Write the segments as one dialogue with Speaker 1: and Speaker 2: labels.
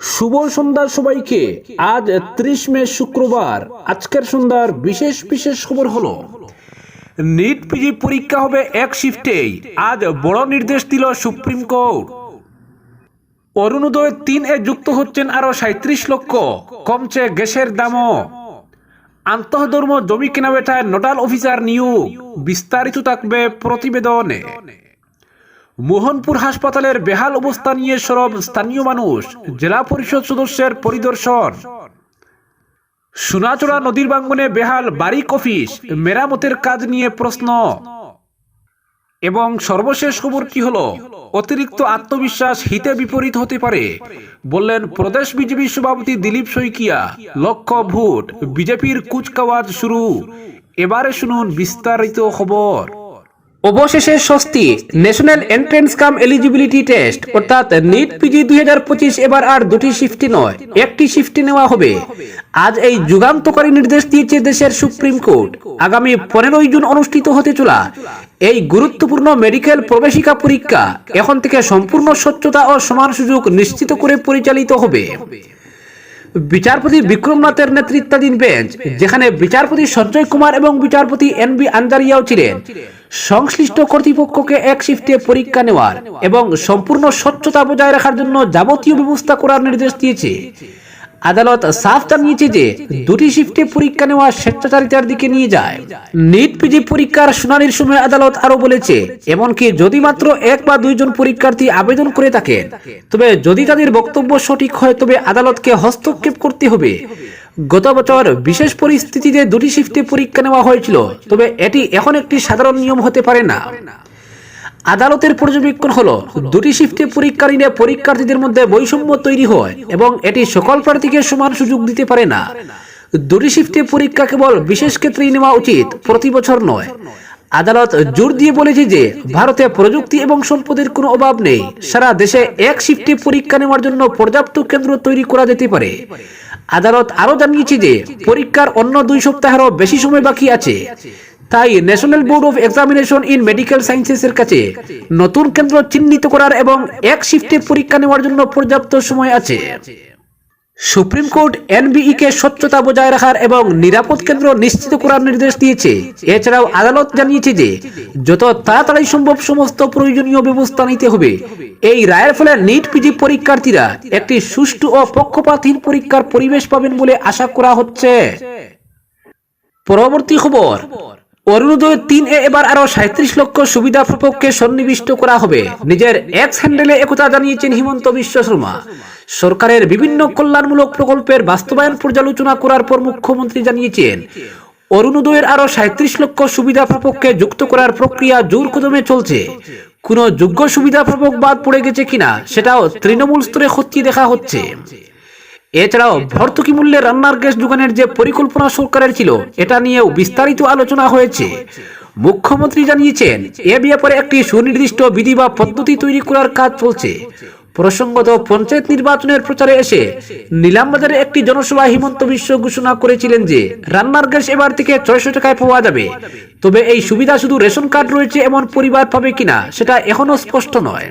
Speaker 1: শুভ সন্ধ্যা সবাইকে। আজ ত্রিশ মে শুক্রবার। আজকের সন্ধ্যার বিশেষ বিশেষ খবর হলো, নিট পিজি পরীক্ষা হবে এক শিফটেই। আজ বড় নির্দেশ দিল সুপ্রিম কোর্ট। অরুণোদয় তিন এ যুক্ত হচ্ছেন আরও সাঁত্রিশ লক্ষ। কমছে গ্যাসের দামও। আন্তঃধর্ম জমি কেনাবেটায় নোডাল অফিসার নিয়োগ। বিস্তারিত থাকবে প্রতিবেদনে। মোহনপুর হাসপাতালের বেহাল অবস্থা নিয়ে সরব স্থানীয় মানুষ, জেলা পরিষদ সদস্যের পরিদর্শন। সোনাচড়া নদীর বাঙ্গনে বেহাল বারিক অফিস, মেরামতের কাজ নিয়ে প্রশ্ন। এবং সর্বশেষ খবর খবরটি হলো? অতিরিক্ত আত্মবিশ্বাস হিতে বিপরীত হতে পারে, বললেন প্রদেশ বিজেপি সভাপতি দিলীপ শইকিয়া। লক্ষ্য ভোট, বিজেপির কুচকাওয়াজ শুরু। এবারে শুনুন বিস্তারিত খবর। অবশেষে স্বস্তি national entrance cum eligibility test অর্থাৎ নিট পিজি দুই হাজার পঁচিশ এবার আর দুটি শিফটে নয়, একটি শিফটে নেওয়া হবে। আজ এই যুগান্তকারী নির্দেশ দিয়েছে দেশের সুপ্রিম কোর্ট আগামী পনেরোই জুন অনুষ্ঠিত হতে চলা এই গুরুত্বপূর্ণ মেডিকেল প্রবেশিকা পরীক্ষা এখন থেকে সম্পূর্ণ স্বচ্ছতা ও সমান সুযোগ নিশ্চিত করে পরিচালিত হবে। বিচারপতি বিক্রমনাথের নেতৃত্বাধীন বেঞ্চ, যেখানে বিচারপতি সঞ্জয় কুমার এবং বিচারপতি এন বি আন্দারিয়াও ছিলেন। সংশ্লিষ্ট কর্তৃপক্ষকে এক শিফটে পরীক্ষা নেওয়ার এবং সম্পূর্ণ স্বচ্ছতা বজায় রাখার জন্য যাবতীয় ব্যবস্থা করার নির্দেশ দিয়েছে। আদালত সাফ জানিয়েছে যে দুটি শিফটে পরীক্ষা নেওয়া স্বেচ্ছাচারিতার দিকে নিয়ে যায়। নিট পিজি পরীক্ষার শুনানির সময় আদালত আরও বলেছে, এমনকি যদি মাত্র এক বা দুইজন পরীক্ষার্থী আবেদন করে থাকেন, তবে যদি তাদের বক্তব্য সঠিক হয়, তবে আদালতকে হস্তক্ষেপ করতে হবে। গত বছর বিশেষ পরিস্থিতিতে দুটি শিফটে পরীক্ষা নেওয়া হয়েছিল, তবে এটি এখন একটি সাধারণ নিয়ম হতে পারে না। আদালতের পর্যবেক্ষণ হলো, দুটি শিফটে পরীক্ষা নিলে পরীক্ষার্থীদের মধ্যে বৈষম্য তৈরি হয় এবং এটি সকল প্রার্থীকে সমান সুযোগ দিতে পারে না। দুটি শিফটে পরীক্ষা কেবল বিশেষ ক্ষেত্রেই নেওয়া উচিত, প্রতি বছর নয়। আদালত জোর দিয়ে বলেছে যে, ভারতে প্রযুক্তি এবং সম্পদের কোনো অভাব নেই। সারা দেশে এক শিফটে পরীক্ষা নেওয়ার জন্য পর্যাপ্ত কেন্দ্র তৈরি করা যেতে পারে। আদালত আরও জানিয়েছে যে, পরীক্ষার অন্য দুই সপ্তাহেরও বেশি সময় বাকি আছে। তাই national board of examination in medical সায়েন্সেসের কাছে নতুন কেন্দ্র চিহ্নিত করার এবং এক শিফটে পরীক্ষা নেওয়ার জন্য পর্যাপ্ত সময় আছে। সুপ্রিম কোর্ট এনবিই কে স্বচ্ছতা বজায় রাখার এবং নিরাপদ কেন্দ্র নিশ্চিত করার নির্দেশ দিয়েছে। এছাড়াও আদালত জানিয়েছে যে, যত তাড়াতাড়ি সম্ভব সমস্ত প্রয়োজনীয় ব্যবস্থা নিতে হবে। এই রায়ের ফলে নিট পিজি পরীক্ষার্থীরা একটি সুষ্ঠু ও পক্ষপাতহীন পরীক্ষার পরিবেশ পাবেন বলে আশা করা হচ্ছে। পরবর্তী খবর। অরুণোদয় তিন এ এবার আরও সাঁত্রিশ লক্ষ সুবিধা প্রাপককে সন্নিবিষ্ট করা হবে। নিজের এক্স হ্যান্ডেলে একথা জানিয়েছেন হিমন্ত বিশ্ব শর্মা। সরকারের বিভিন্ন কল্যাণমূলক প্রকল্পের বাস্তবায়ন পর্যালোচনা করার পর মুখ্যমন্ত্রী জানিয়েছেন, অরুণোদয়ের আরও সাঁত্রিশ লক্ষ সুবিধা প্রপক্ষে যুক্ত করার প্রক্রিয়া জোর কদমে চলছে। কোন যোগ্য সুবিধা প্রাপক বাদ পড়ে গেছে কিনা, সেটাও তৃণমূল স্তরে খতিয়ে দেখা হচ্ছে। এছাড়াও ভর্তুকি মূল্যে রান্নার গ্যাস যোগানের যে পরিকল্পনা সরকারের ছিল, এটা নিয়েও বিস্তারিত আলোচনা হয়েছে। মুখ্যমন্ত্রী জানিয়েছেন, এ ব্যাপারে একটি সুনির্দিষ্ট বিধি বা পদ্ধতি তৈরি করার কাজ চলছে। প্রসঙ্গত পঞ্চায়েত নির্বাচনের প্রচারে এসে নিলামবাজারে একটি জনসভা হিমন্ত বিশ্ব ঘোষণা করেছিলেন যে, রান্নার গ্যাস এবার থেকে ছয়শো টাকায় পাওয়া যাবে। তবে এই সুবিধা শুধু রেশন কার্ড রয়েছে এমন পরিবার পাবে কিনা, সেটা এখনও স্পষ্ট নয়।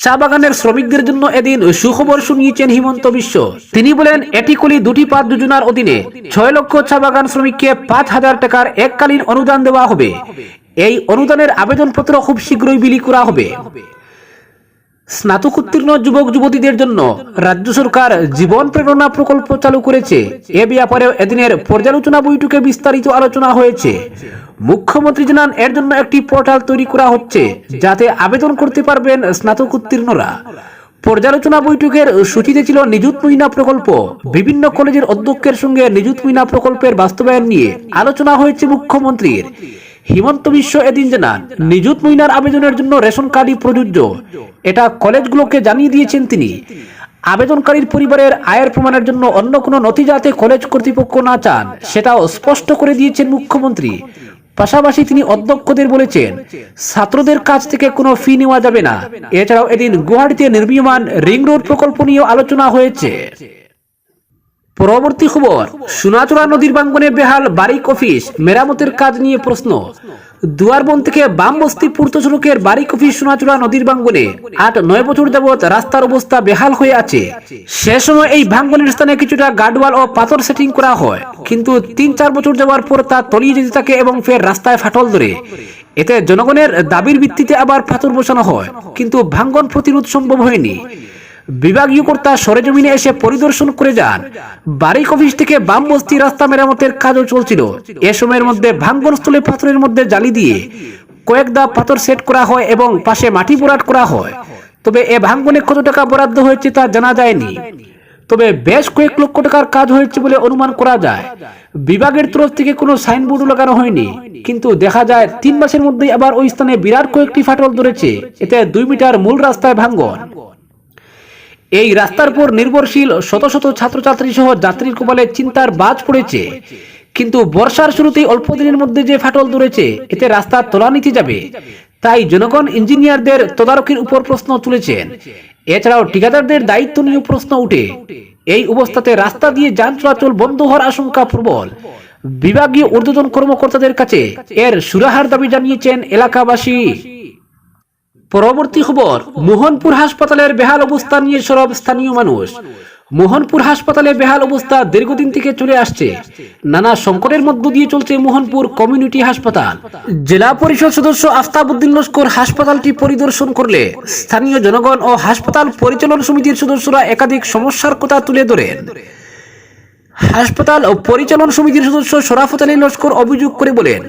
Speaker 1: চা বাগানের শ্রমিকদের জন্য এদিন সুখবর শুনিয়েছেন হিমন্ত বিশ্ব। তিনি বলেন, এটি এটিকুলি দুটি পাঁচ যোজনার অধীনে ছয় লক্ষ চা বাগান শ্রমিককে পাঁচ হাজার টাকার এককালীন অনুদান দেওয়া হবে। এই অনুদানের আবেদনপত্র খুব শীঘ্রই বিলি করা হবে। স্নাতক উত্তীর্ণ যুবক, যুবতীদের জন্য রাজ্য সরকার জীবন প্রেরণা প্রকল্প চালু করেছে। এ ব্যাপারেও এদিনের পর্যালোচনা বৈঠকে বিস্তারিত আলোচনা হয়েছে। মুখ্যমন্ত্রী জানান, এর জন্য একটি পোর্টাল তৈরি করা হচ্ছে যাতে আবেদন করতে পারবেন স্নাতক উত্তীর্ণরা পর্যালোচনা বৈঠকের সূচিতে ছিল নিযুত মহিনা প্রকল্প। বিভিন্ন কলেজের অধ্যক্ষের সঙ্গে নিযুত মহিনা প্রকল্পের বাস্তবায়ন নিয়ে আলোচনা হয়েছে মুখ্যমন্ত্রীর। হিমন্ত বিশ্ব এদিন জানান নিযুত মহিনার আবেদনের জন্য রেশন কার্ডই প্রযোজ্য। এটা কলেজগুলোকে জানিয়ে দিয়েছেন তিনি। আবেদনকারীর পরিবারের আয়ের প্রমাণের জন্য অন্য কোনো নথি যাতে কলেজ কর্তৃপক্ষ না চান, সেটাও স্পষ্ট করে দিয়েছেন মুখ্যমন্ত্রী। পাশাপাশি তিনি অধ্যক্ষদের বলেছেন, ছাত্রদের কাছ থেকে কোনো ফি নেওয়া যাবে না। এছাড়াও এদিন গুয়াহাটিতে নির্মীয়মান রিং রোড প্রকল্প নিয়েও আলোচনা হয়েছে। পরবর্তী খবর সোনাচূড়া নদীর বাঙ্গনে বেহাল বারিক অফিস, মেরামতের কাজ নিয়ে প্রশ্ন। দুয়ারবন থেকে বাম বস্তি পূর্ত সড়কের বারিক অফিস সোনাচূড়া নদীর বাঙ্গনে আট নয় বছর যাবৎ রাস্তার অবস্থা বেহাল হয়ে আছে। সে সময় এই ভাঙ্গনের স্থানে কিছুটা গার্ডওয়াল ও পাথর সেটিং করা হয়, কিন্তু তিন চার বছর যাওয়ার পর তা তলিয়ে যেতে থাকে এবং ফের রাস্তায় ফাটল ধরে। এতে জনগণের দাবির ভিত্তিতে আবার পাথর বসানো হয়, কিন্তু ভাঙ্গন প্রতিরোধ সম্ভব হয়নি। বিভাগীয় কর্তা সরেজমিনে এসে পরিদর্শন করে যান। বারিক অফিস থেকে বাম বস্তি রাস্তা মেরামতের কাজও চলছিল। এ সময়ের মধ্যে ভাঙ্গনস্থলে পাথরের মধ্যে জালি দিয়ে কয়েক দা পাথর সেট করা হয় এবং পাশে মাটি ভরাট করা হয়। তবে এ ভাঙ্গনে কত টাকা বরাদ্দ হয়েছে তা জানা যায়নি। তবে বেশ কয়েক লক্ষ টাকার কাজ হয়েছে বলে অনুমান করা যায়। বিভাগের তরফ থেকে কোনো সাইনবোর্ড লাগানো হয়নি। কিন্তু দেখা যায় তিন মাসের মধ্যেই আবার ওই স্থানে বিরাট কয়েকটি ফাটল ধরেছে। এতে দুই মিটার মূল রাস্তায় ভাঙ্গন। এই রাস্তার উপর নির্ভরশীল শত শত ছাত্রছাত্রী সহ যাত্রীর কপালে চিন্তার বাজ পড়েছে। কিন্তু বর্ষার শুরুতেই অল্প দিনের মধ্যে যে ফাটল ধরেছে, এতে রাস্তার তোলা নিতে যাবে। তাই জনগণ, ইঞ্জিনিয়ারদের তদারকির উপর প্রশ্ন তুলেছেন। এছাড়াও ঠিকাদারদের দায়িত্ব নিয়ে প্রশ্ন উঠে। এই অবস্থাতে রাস্তা দিয়ে যান চলাচল বন্ধ হওয়ার আশঙ্কা প্রবল। বিভাগীয় ঊর্ধ্বতন কর্মকর্তাদের কাছে এর সুরাহার দাবি জানিয়েছেন এলাকাবাসী। পরবর্তী খবর, মোহনপুর হাসপাতালের বেহাল অবস্থা নিয়ে সরব স্থানীয় মানুষ। মোহনপুর হাসপাতালে বেহাল অবস্থা দীর্ঘদিন থেকে চলে আসছে। নানা সংকটের মধ্য দিয়ে চলছে মোহনপুর কমিউনিটি হাসপাতাল। জেলা পরিষদ সদস্য আফতাবউদ্দিন লস্কর হাসপাতালটি পরিদর্শন করলে স্থানীয় জনগণ ও হাসপাতাল পরিচালন সমিতির সদস্যরা একাধিক সমস্যার কথা তুলে ধরেন। হাসপাতাল ও পরিচালন সমিতির সদস্য শরাফত আলী লস্কর অভিযোগ করে বলেন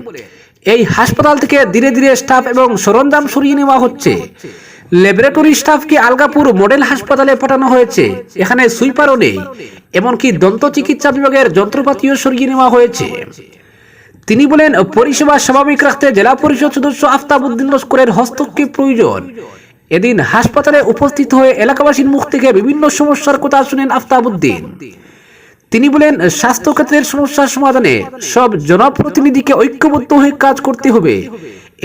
Speaker 1: এই হাসপাতাল থেকে ধীরে ধীরে স্টাফ এবং সরঞ্জাম সরিয়ে নেওয়া হচ্ছে। ল্যাবরেটরি স্টাফকে আলগাপুর মডেল হাসপাতালে পাঠানো হয়েছে। এখানে সুইপারও নেই, এমনকি দন্ত চিকিৎসা বিভাগের যন্ত্রপাতিও সরিয়ে নেওয়া হয়েছে। তিনি বলেন, পরিষেবা স্বাভাবিক রাখতে জেলা পরিষদ সদস্য আফতাবউদ্দিন লস্করের হস্তক্ষেপ প্রয়োজন। এদিন হাসপাতালে উপস্থিত হয়ে এলাকাবাসীর মুখ থেকে বিভিন্ন সমস্যার কথা শুনেন আফতাবউদ্দিন তিনি বলেন স্বাস্থ্য ক্ষেত্রের সমস্যার সমাধানে সব জনপ্রতিনিধিকে ঐক্যবদ্ধ হয়ে কাজ করতে হবে।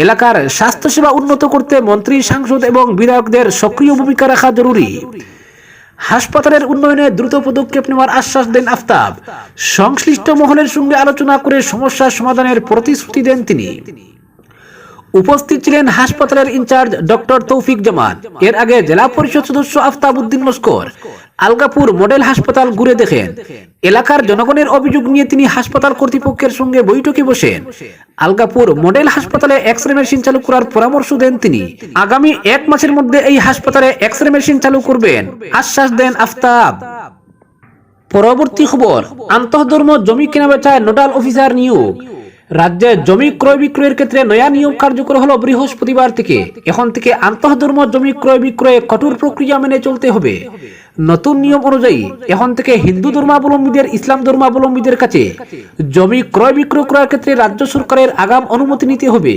Speaker 1: এলাকার স্বাস্থ্যসেবা উন্নত করতে মন্ত্রী, সাংসদ এবং বিধায়কদের সক্রিয় ভূমিকা রাখা জরুরি। হাসপাতালের উন্নয়নে দ্রুত পদক্ষেপ নেওয়ার আশ্বাস দেন আফতাব। সংশ্লিষ্ট মহলের সঙ্গে আলোচনা করে সমস্যার সমাধানের প্রতিশ্রুতি দেন তিনি। উপস্থিত ছিলেন হাসপাতালের ইনচার্জ ডক্টর তৌফিক জামান। এর আগে জেলা পরিষদ সদস্য আফতাব উদ্দিন লস্কর। আলগাপুর মডেল হাসপাতাল ঘুরে দেখেন। এলাকার জনগণের অভিযোগ নিয়ে তিনি হাসপাতাল কর্তৃপক্ষের সঙ্গে বৈঠকে বসেন। আলগাপুর মডেল হাসপাতালে এক্স রে মেশিন চালু করার পরামর্শ দেন তিনি। আগামী এক মাসের মধ্যে এই হাসপাতালে এক্স রে মেশিন চালু করবেন। আশ্বাস দেন আফতাব। পরবর্তী খবর, আন্তঃধর্ম জমি কেনা বেচায় নোডাল অফিসার নিয়োগ। রাজ্যে জমি ক্রয় বিক্রয়ের ক্ষেত্রে নয়া নিয়ম কার্যকর হলো বৃহস্পতিবার থেকে। এখন থেকে আন্তঃধর্ম জমি ক্রয় বিক্রয়ে কঠোর প্রক্রিয়া মেনে চলতে হবে। নতুন নিয়ম অনুযায়ী এখন থেকে হিন্দু ধর্মাবলম্বীদের, ইসলাম ধর্মাবলম্বীদের কাছে জমি ক্রয় বিক্রয় করার ক্ষেত্রে রাজ্য সরকারের আগাম অনুমতি নিতে হবে।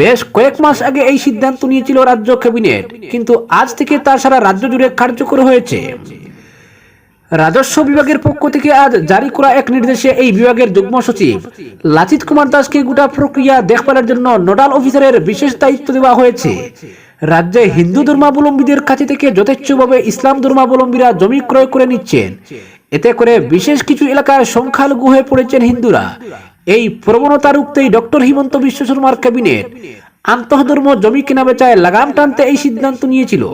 Speaker 1: বেশ কয়েক মাস আগে এই সিদ্ধান্ত নিয়েছিল রাজ্য ক্যাবিনেট, কিন্তু আজ থেকে তা সারা রাজ্য জুড়ে কার্যকর হয়েছে। রাজস্ব বিভাগের পক্ষ থেকে আজ জারি করা এক নির্দেশে এই বিভাগের যুগ্ম সচিব লাচিত কুমার দাসকে গোটা প্রক্রিয়া দেখভালের জন্য নোডাল অফিসারের বিশেষ দায়িত্ব দেওয়া হয়েছে। রাজ্যে হিন্দু ধর্মাবলম্বীদের কাছে থেকে যথেচ্ছভাবে ইসলাম ধর্মাবলম্বীরা জমি ক্রয় করে নিচ্ছেন। এতে করে বিশেষ কিছু এলাকায় সংখ্যালঘু হয়ে পড়েছেন হিন্দুরা। এই প্রবণতা রুখতেই ডক্টর হিমন্ত বিশ্ব শর্মার ক্যাবিনেট আন্তঃধর্ম জমি কেনা বেচায় লাগাম টানতে এই সিদ্ধান্ত নিয়েছিল।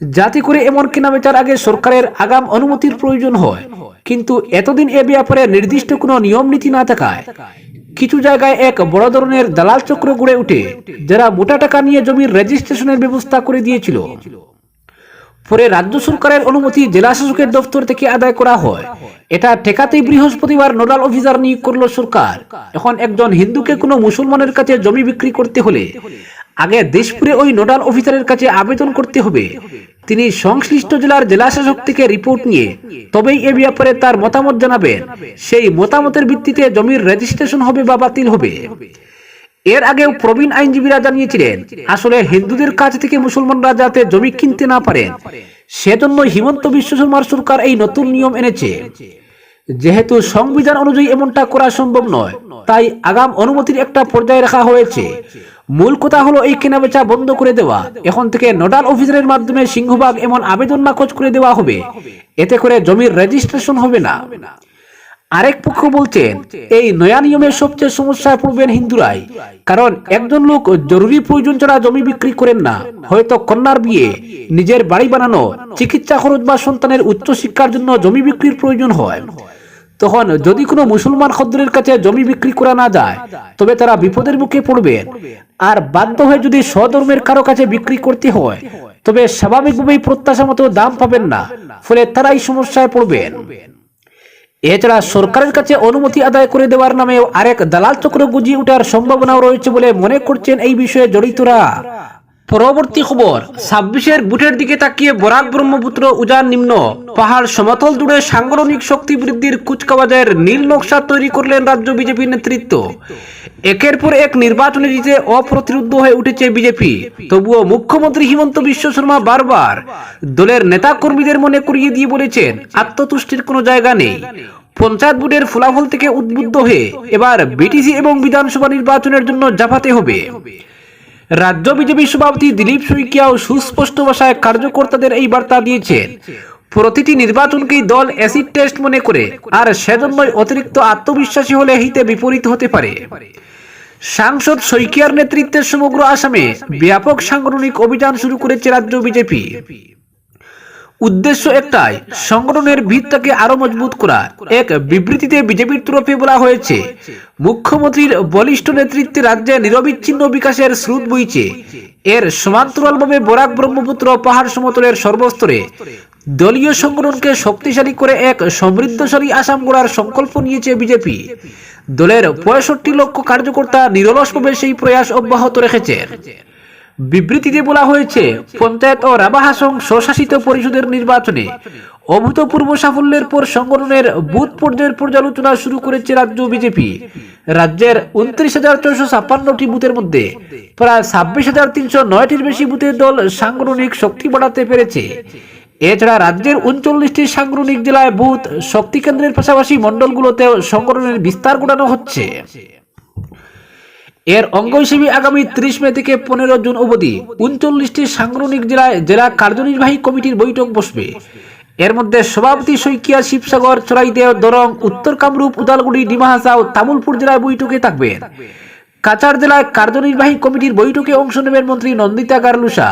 Speaker 1: যাতে করে এমন কেনাবেচার আগে সরকারের আগাম অনুমতির প্রয়োজন হয়। কিন্তু এতদিন এ ব্যাপারে নির্দিষ্ট কোনো নিয়ম নীতি না থাকায় কিছু জায়গায় এক বড় ধরনের দালাল চক্র গড়ে উঠে যারা মোটা টাকা নিয়ে জমির রেজিস্ট্রেশনের ব্যবস্থা করে দিয়েছিল। পরে রাজ্য সরকারের অনুমতি জেলা শাসকের দপ্তর থেকে আদায় করা হয়। এটা ঠেকাতেই বৃহস্পতিবার নোডাল অফিসার নিয়োগ করল সরকার। এখন একজন হিন্দুকে কোনো মুসলমানের কাছে জমি বিক্রি করতে হলে আগে দেশপুরে ওই নোডাল অফিসারের কাছে আবেদন করতে হবে। তিনি সংশ্লিষ্ট জেলার জেলা শাসক থেকে রিপোর্ট নিয়ে তবেই এ ব্যাপারে তার মতামত জানাবেন। সেই মতামতের ভিত্তিতে জমির রেজিস্ট্রেশন হবে বা বাতিল হবে। এর আগেও প্রবীণ আইনজীবীরা জানিয়েছিলেন, আসলে হিন্দুদের কাছ থেকে মুসলমানরা যাতে জমি কিনতে না পারেন। সেজন্য হিমন্ত বিশ্ব শর্মার সরকার এই নতুন নিয়ম এনেছে। যেহেতু সংবিধান অনুযায়ী এমনটা করা সম্ভব নয়, তাই আগাম অনুমতির একটা পর্যায়ে রাখা হয়েছে। মূল কথা হলো এই কেনাবেচা বন্ধ করে দেওয়া। এখন থেকে নোডাল অফিসারের মাধ্যমে সিংহভাগ এমন আবেদন নাকচ করে দেওয়া হবে। এতে করে জমির রেজিস্ট্রেশন হবে না। আরেক পক্ষ বলছেন এই নয়া নিয়মের সবচেয়ে সমস্যায় পড়বেন হিন্দুরাই। কারণ একজন লোক জরুরি প্রয়োজন ছাড়া জমি বিক্রি করেন না। হয়তো কন্যার বিয়ে, নিজের বাড়ি বানানো, চিকিৎসা খরচ বা সন্তানের উচ্চ শিক্ষার জন্য জমি বিক্রির প্রয়োজন হয়। তখন যদি কোনো মুসলমান খদ্দের কাছে জমি বিক্রি করা না যায়, তবে তারা বিপদের মুখে পড়বেন আর বাধ্য হয়ে যদি স্বধর্মের কারও কাছে বিক্রি করতে হয়, তবে স্বাভাবিকভাবেই প্রত্যাশা মতো দাম পাবেন না। ফলে তারাই সমস্যায় পড়বেন। এছাড়া সরকারের কাছে অনুমতি আদায় করে দেওয়ার নামে আরেক দালাল চক্র গুজি ওঠার সম্ভাবনাও রয়েছে বলে মনে করছেন এই বিষয়ে জড়িতরা। পরবর্তী খবর, ছাব্বিশের বুটের দিকে তাকিয়ে বরাক ব্রহ্মপুত্র উজান নিম্ন। পাহাড় সমতল জুড়ে সাংগঠনিক শক্তি বৃদ্ধির কুচকাওয়াজের নীল নকশা তৈরি করলেন রাজ্য বিজেপি নেতৃত্ব। একের পর এক নির্বাচনে জিতে অপ্রতিরোধ হয়ে উঠেছে বিজেপি। তবুও মুখ্যমন্ত্রী হিমন্ত বিশ্ব শর্মা বারবার দলের নেতা কর্মীদের মনে করিয়ে দিয়ে বলেছেন, আত্মতুষ্টির কোনো জায়গা নেই। পঞ্চায়েত বোর্ডের ফলাফল থেকে উদ্বুদ্ধ হয়ে এবার বিটিসি এবং বিধানসভা নির্বাচনের জন্য জাফাতে হবে। রাজ্য বিজেপি সভাপতি দিলীপ শইকিয়াও সুস্পষ্ট ভাষায় কার্যকর্তাদের এই বার্তা দিয়েছেন। প্রতিটি নির্বাচনকেই দল অ্যাসিড টেস্ট মনে করে, আর সেজন্যই অতিরিক্ত আত্মবিশ্বাসী হলে হিতে বিপরীত হতে পারে। সাংসদ শৈকিয়ার নেতৃত্বে সমগ্র আসামে ব্যাপক সাংগঠনিক অভিযান শুরু করেছে রাজ্য বিজেপি। উদ্দেশ্য একটাই, সংগঠনের ভিতটাকে আরও মজবুত করা। এক, বিবৃতিতে বিজেপির তরফে বলা হয়েছে, মুখ্যমন্ত্রীর বলিষ্ঠ নেতৃত্বে রাজ্যে নিরবিচ্ছিন্ন বিকাশের স্রোত বইছে। এর সমান্তরালভাবে বরাক ব্রহ্মপুত্র পাহাড় সমতলের সর্বস্তরে দলীয় সংগঠনকে শক্তিশালী করে এক সমৃদ্ধশালী আসাম গড়ার সংকল্প নিয়েছে বিজেপি। দলের পঁয়ষট্টি লক্ষ কার্যকর্তা নিরলসভাবে সেই প্রয়াস অব্যাহত রেখেছেন বিবৃতিতে বলা হয়েছে, পঞ্চায়েত ও রাবাহাসং স্বশাসিত পরিষদের নির্বাচনে অভূতপূর্ব সাফল্যের পর সংগঠনের বুথ পর্যায়ের পর্যালোচনা শুরু করেছে রাজ্য বিজেপি। রাজ্যের উনত্রিশ হাজার ছয়শো ছাপ্পান্নটি বুথের মধ্যে প্রায় ছাব্বিশ হাজার তিনশো নয়টির বেশি বুথের দল সাংগঠনিক শক্তি বাড়াতে পেরেছে। এছাড়া রাজ্যের উনচল্লিশটি সাংগঠনিক জেলায় বুথ শক্তি কেন্দ্রের পাশাপাশি মণ্ডলগুলোতেও সংগঠনের বিস্তার ঘটানো হচ্ছে। এর অঙ্গ হিসেবে আগামী ত্রিশ মে থেকে পনেরো জুন অবধি উনচল্লিশটি সাংগঠনিক জেলায় জেলা কার্যনির্বাহী কমিটির বৈঠক বসবে। এর মধ্যে সভাপতি শৈকিয়া শিবসাগর, চড়াইদেও, দরং, উত্তর কামরূপ, উদালগুড়ি ডিমাহাসাও তামুলপুর জেলায় বৈঠকে থাকবেন। কাছাড় জেলায় কার্যনির্বাহী কমিটির বৈঠকে অংশ নেবেন মন্ত্রী নন্দিতা গারলুসা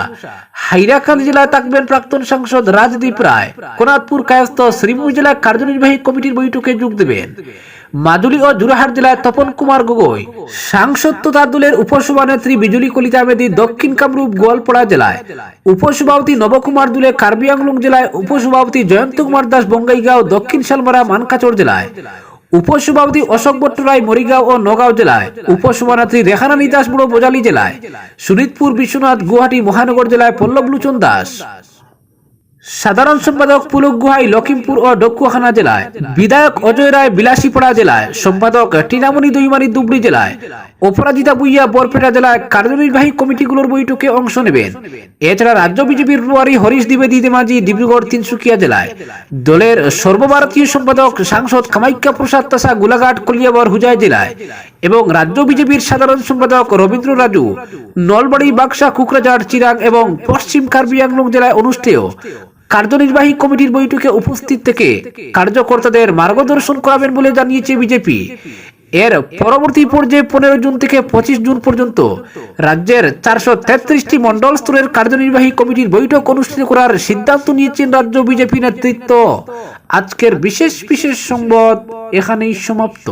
Speaker 1: হাইরাকান্দ জেলায় থাকবেন প্রাক্তন সাংসদ রাজদীপ রায়। কোনাদপুর কায়স্থ শ্রীভূমি জেলায় কার্যনির্বাহী কমিটির বৈঠকে যোগ দেবেন। মাজুলি ও জোরহাট জেলায় তপন কুমার গগৈ। সাংসদ তথা দলের উপসভানেত্রী বিজুলি কলিতা মেদি দক্ষিণ কামরূপ গোয়ালপাড়া জেলায়। উপসভাপতি নবকুমার দুলে কার্বি আংলং জেলায় উপসভাপতি জয়ন্ত কুমার দাস বঙ্গাইগাঁও দক্ষিণ শালমারা মানকাচর জেলায়। উপসভাপতি অশোক ভট্টরায় মরিগাঁও ও নগাঁও জেলায়। উপসভানেত্রী রেখারানী দাস বুড়ো বোজালি জেলায়। সুনিতপুর বিশ্বনাথ গুয়াহাটি মহানগর জেলায় পল্লব লুচন দাস। সাধারণ সম্পাদক পুলক গুহাই লখিমপুর ও ডকুয়াখানা জেলায়। বিধায়ক অজয় রায় বিলাসীপাড়া জেলায়। সম্পাদক টিনামণি দৈমারি দুবড়ি জেলায়। অপরাজিতা বুইয়া বরপেটা জেলায় কার্যনির্বাহী কমিটিগুলোর বৈঠকে অংশ নেবেন। এছাড়া রাজ্য বিজেপির রুয়ারি হরিশ দ্বিবেদী দেমাজি ডিব্রুগড় তিনসুকিয়া জেলায়। দলের সর্বভারতীয় সম্পাদক সাংসদ কামাখ্যা প্রসাদ তাসা গোলাঘাট কলিয়াবর হুজাই জেলায় এবং রাজ্য বিজেপির সাধারণ সম্পাদক রবীন্দ্র রাজু। নলবাড়ি বাক্সা কুকরাঝাড়, চিরাং এবং পশ্চিম কার্বি আংলং জেলায় অনুষ্ঠেয় কার্যনির্বাহী কমিটির বৈঠকে উপস্থিত থেকে কার্যকর্তাদের মার্গদর্শন করাবেন বলে জানিয়েছে বিজেপি। এর পরবর্তী পর্যায়ে পনেরো জুন থেকে পঁচিশ জুন পর্যন্ত রাজ্যের চারশো তেত্রিশটি মন্ডল স্তরের কার্যনির্বাহী কমিটির বৈঠক অনুষ্ঠিত করার সিদ্ধান্ত নিয়েছেন রাজ্য বিজেপি নেতৃত্ব। আজকের বিশেষ বিশেষ সংবাদ এখানেই সমাপ্ত।